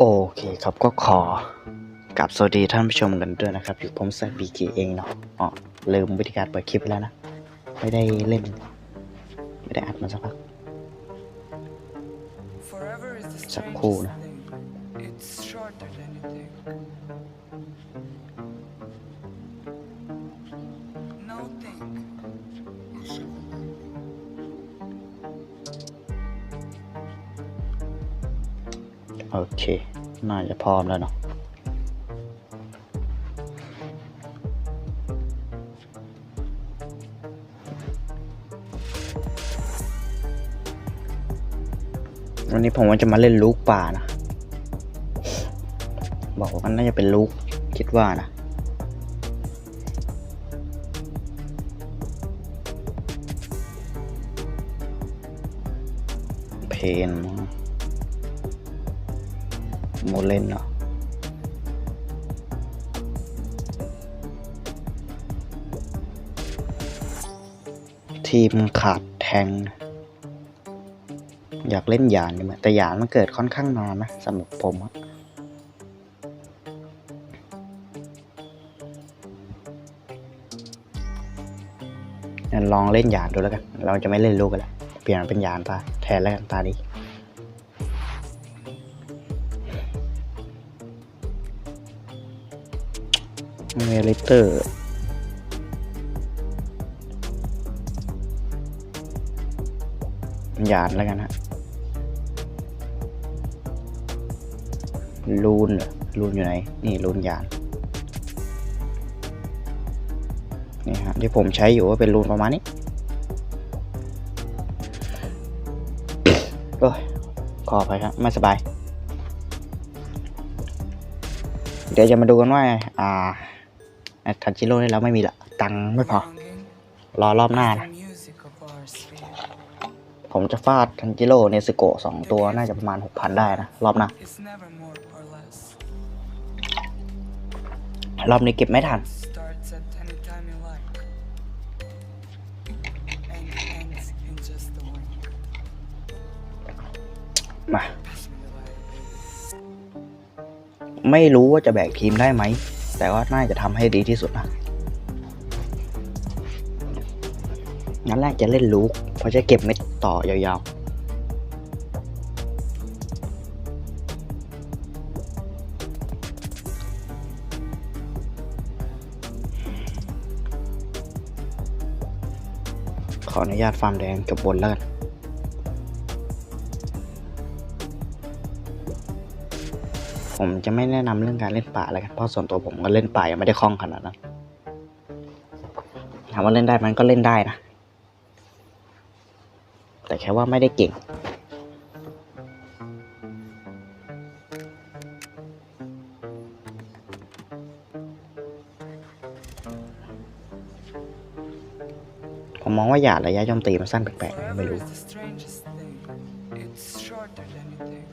โอเคครับก็ขอกับสวัสดีท่านผู้ชมกันด้วยนะครับ อยู่ผมแซบีเกเองเนาะอ๋อลืมวิธีการเปิดคลิปไปแล้วนะ ไม่ได้เล่น ไม่ได้อัดมาสักพักสักครู่นะ โอเค น่าจะพร้อมแล้วเนาะวันนี้ผมว่าจะมาเล่นลูกป่านะ บอกว่าน่าจะเป็นลูกคิดว่านะ เพนมั้ง โมเลนเหรอทีมขาดแทง อยากเล่นหยานอยู่ไหมแต่หยานมันเกิดค่อนข้างนานนะสำหรับผมอะลองเล่นหยานดูแล้วกัน เราจะไม่เล่นลูกกันแล้วเปลี่ยนเป็นหยานตาแทนแล้วกันตานี้ เลเตอร์หยานแล้วกันฮะลูนเหรอลูนอยู่ไหน นี่ลูนหยานนี่ฮะที่ผมใช้อยู่ว่าเป็นรูนประมาณนี้โอ้ยขอไปครับ ไม่สบาย เดี๋ยวจะมาดูกันว่า อ่า ทันจิโร่นี่เราไม่มีละ ตังไม่พอ รอรอบหน้านะ ผมจะฟาดทันจิโร่เนสโกะสองตัวน่าจะประมาณหกพันได้นะ รอบหน้า รอบนี้เก็บไม่ทันมา ไม่รู้ว่าจะแบกทีมได้ไหม แต่ว่าน่าจะทำให้ดีที่สุดนะงั้นแรกจะเล่นลูกเพราะจะเก็บเม็ดต่อยาวๆขออนุญาตฟาร์มแดงจบบนแล้วกัน ผมจะไม่แนะนำเรื่องการเล่นป่าแล้วกันเพราะส่วนตัวผมก็เล่นป่ายังไม่ได้คล่องขนาดนั้นถามว่าเล่นได้มันก็เล่นได้นะ แต่แค่ว่าไม่ได้เก่ง ผมมองว่าหยาดระยะโจมตีมันสั้นแปลกๆ ไม่ Forever รู้ is the strangest thing. It's shorter than you think.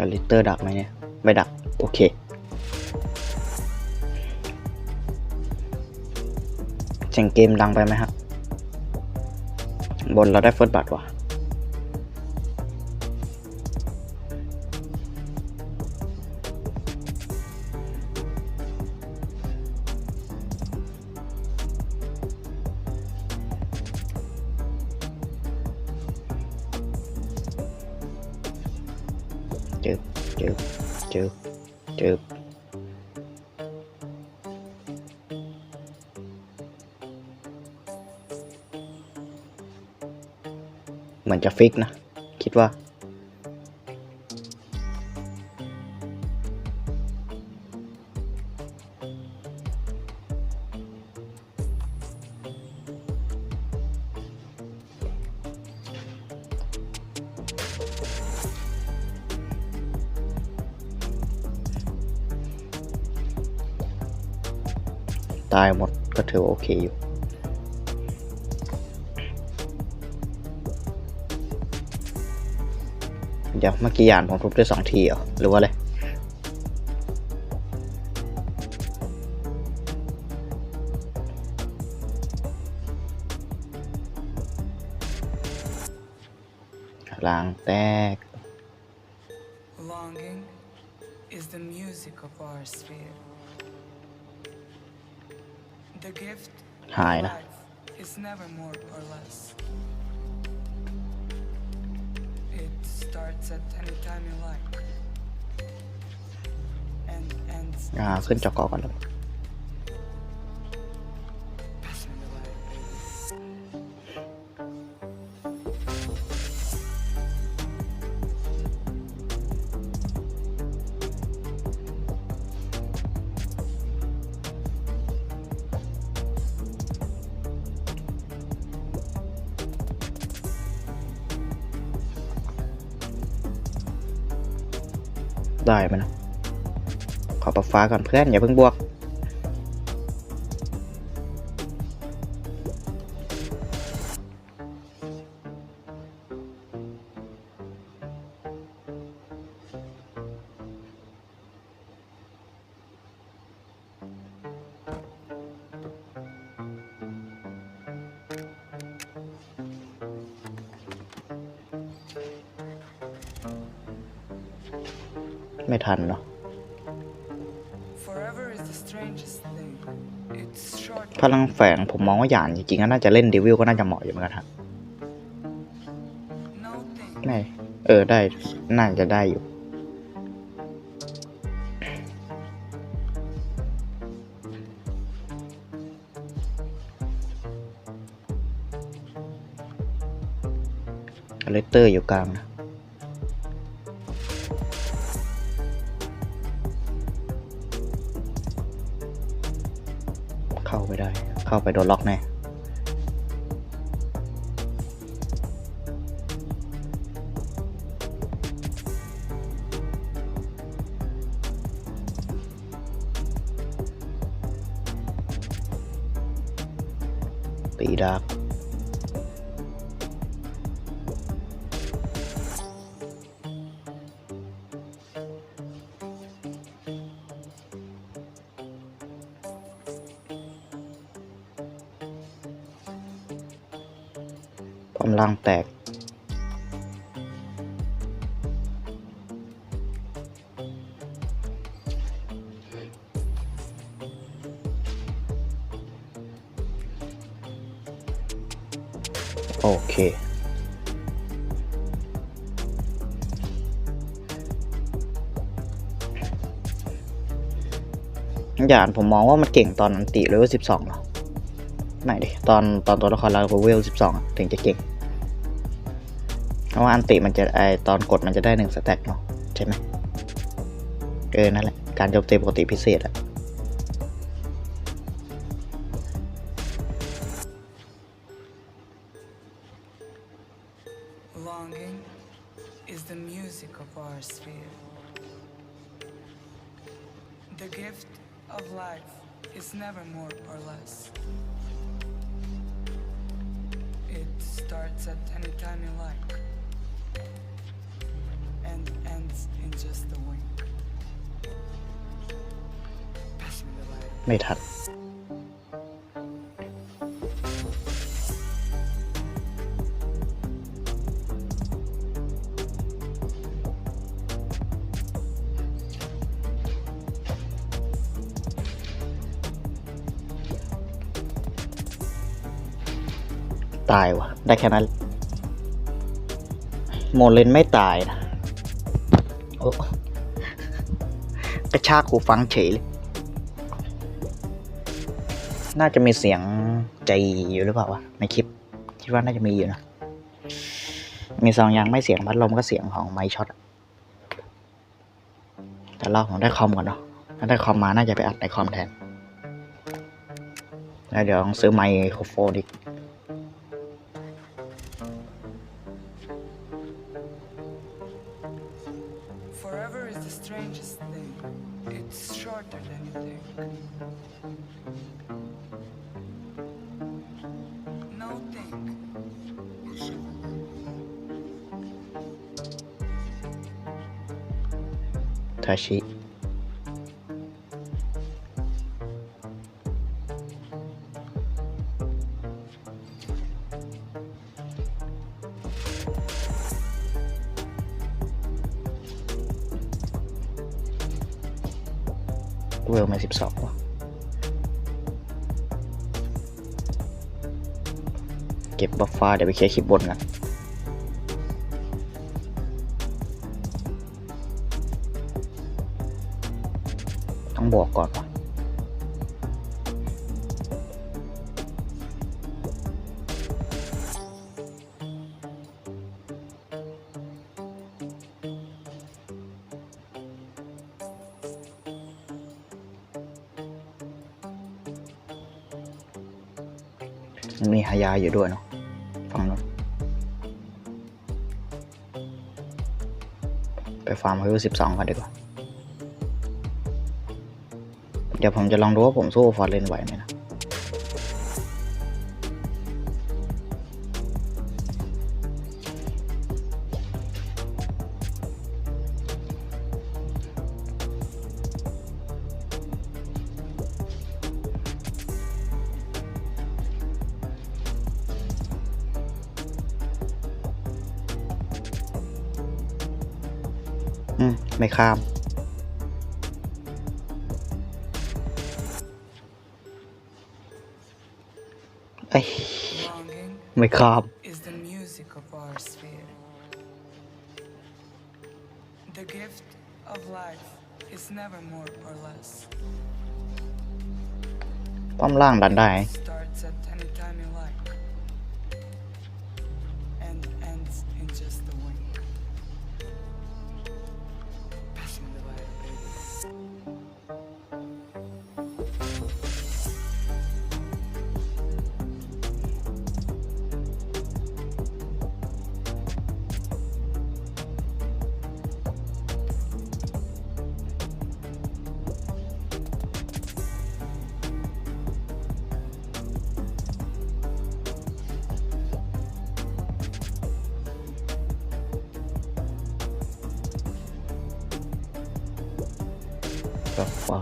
แล้วลิตเตอร์ดักไหมเนี่ย ไม่ดัก โอเคเสียงเกมดังไปไหมครับ บนเราได้เฟิร์สบัตรว่ะ ฟิกนะ คิดว่า ตายหมดก็ถือว่าโอเคอยู่ เดี๋ยวเมื่อกี้ยานผมทุบด้วยสองทีเหรอหรือว่าอะไรล้างแตก Longing is the music of our sphere. The gift of Hi, na. life is never more or less. อ่า in ขึ้น just จอกอก่อนเลย ได้ไหมนะขอปรับฟ้าก่อนเพื่อนอย่าเพิ่งบวก ไม่ทันเนาะ Forever is the strangest thing. It's short. พลังแฝงผมมองว่าหยานจริงๆก็น่าจะเล่นเดวิลก็น่าจะเหมาะอยู่เหมือนกันครับ No thing. ไม่เออได้ น่าจะได้อยู่ เลเตอร์อยู่กลางนะ เข้าไปโดนล็อกแน่ตีดาบ ลังแตก โอเคหยานผมมองว่ามันเก่งตอนอันติเลเวลสิบสองหรอ ไม่ดิ ตอนตอนตัวละครเราเลเวลสิบสองถึงจะเก่ง เพราะว่าอันติมันจะไอตอนกดมันจะได้หนึ่งสแต็กเนาะใช่ไหมเออนั่นแหละ การโจมตีปกติพิเศษอะ starts at any time you like. ไม่ทันตายวะได้แค่นั้นโมเลนไม่ตายนะ กระชากหูฟังเฉยเลย น่าจะมีเสียงใจอยู่หรือเปล่าวะในคลิป คิดว่าน่าจะมีอยู่นะ มีสองอย่างไม่เสียงพัดลมก็เสียงของไมค์ช็อตแต่เราผมได้คอมก่อนเนาะถ้าได้คอมมาน่าจะไปอัดในคอมแทน แล้วเดี๋ยวต้องซื้อไมโครโฟนอีก shorter than you. No think. Tashi เวลมาสิบสองว่ะเก็บบัฟฟ้าเดี๋ยวไปเคลียร์คลิปบนกันต้องบอกก่อน มันมีฮายาอยู่ด้วยเนาะฟังนู้นไปฟาร์มเฮลสิบสองกันดีกว่า เดี๋ยวผมจะลองดูว่าผมสู้ฟอร์เรนไหวไหมนะ อืมไม่ข้ามเอ้ย Longing ไม่ข้าม is the music of our sphere. The gift of life is never more or less. ป้อมล่างดันได้ กา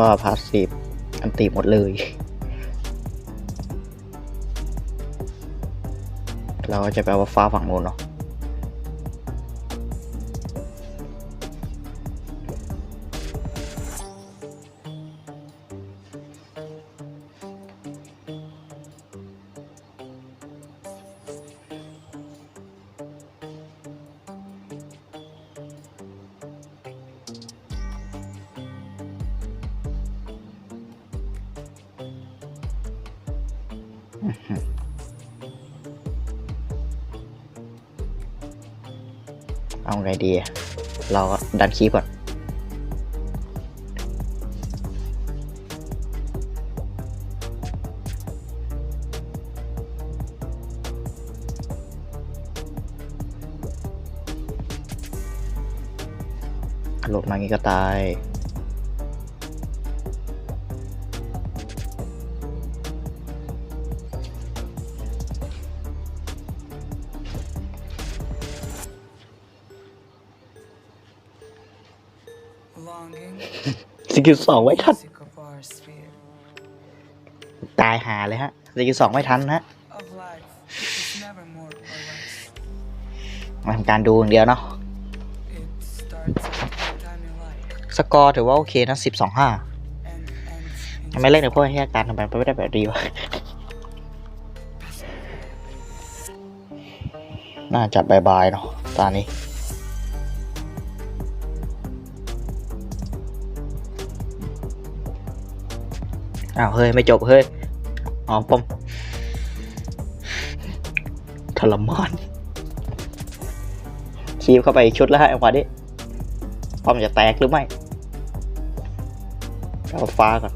็พาสซีฟอันตีหมดเลย เราก็จะไปเอาฟ้าฝั่งนู้นเนาะ เอาไงดี เรากดันคีย์ก่อนหลุดมางี้ก็ตาย สกิลสองไว้ทัน music of our sphere. ตายหาเลยฮะสกิลสองไม่ทันฮะ Of life is never more or less. มาทำการดูอย่างเดียวเนาะ It starts anytime you like สกอร์ถือว่าโอเคนะสิบสองห้า and ends ทำไมเล่นในพวกแค่การทำไมไม่ได้แบบดีวะน่าจะบายบายเนาะตอนนี้ อ้าวเฮ้ยไม่จบเฮ้ยอ๋อปมทรมานคีบเข้าไปชุดแล้วฮะไอ้ขวาดิป้อมจะแตกหรือไม่เอาฟ้าก่อน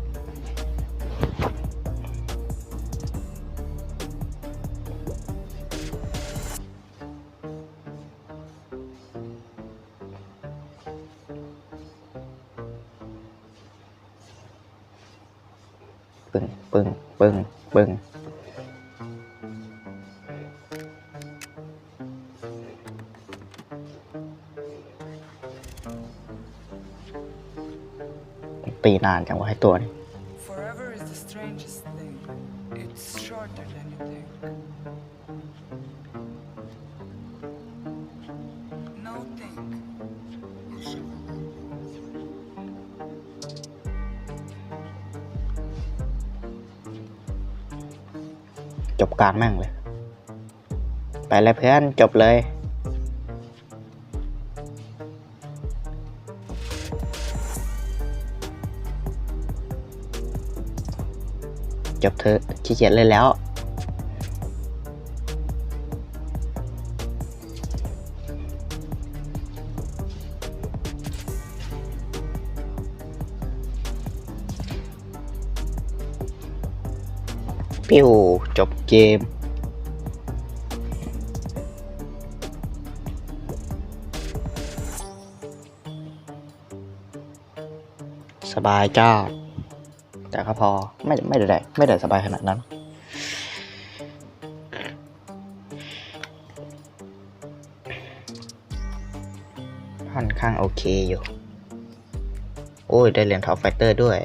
ตีนานจังวะให้ตัวนี้ Forever is the strangest thing. It's shorter than you think. No think. จบการแม่งเลย ไปเลยเพื่อนจบเลย จบเถอะขี้เกียจเล่นแล้วปิ้วจบเกม สบายจ้า แต่ก็พอไม่ไม่ได้ไม่ได้สบายขนาดนั้น ค่อนข้างโอเคอยู่ โอ้ย ได้เหรียญท็อปไฟเตอร์ด้วย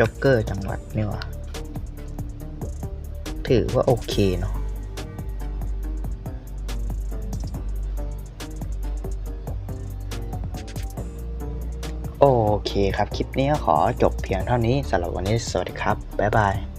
จ็อกเกอร์จังหวัดนี่ว่าถือว่าโอเคเนาะโอเคครับ คลิปนี้ขอจบเพียงเท่านี้สำหรับวันนี้สวัสดีครับ บ๊ายบาย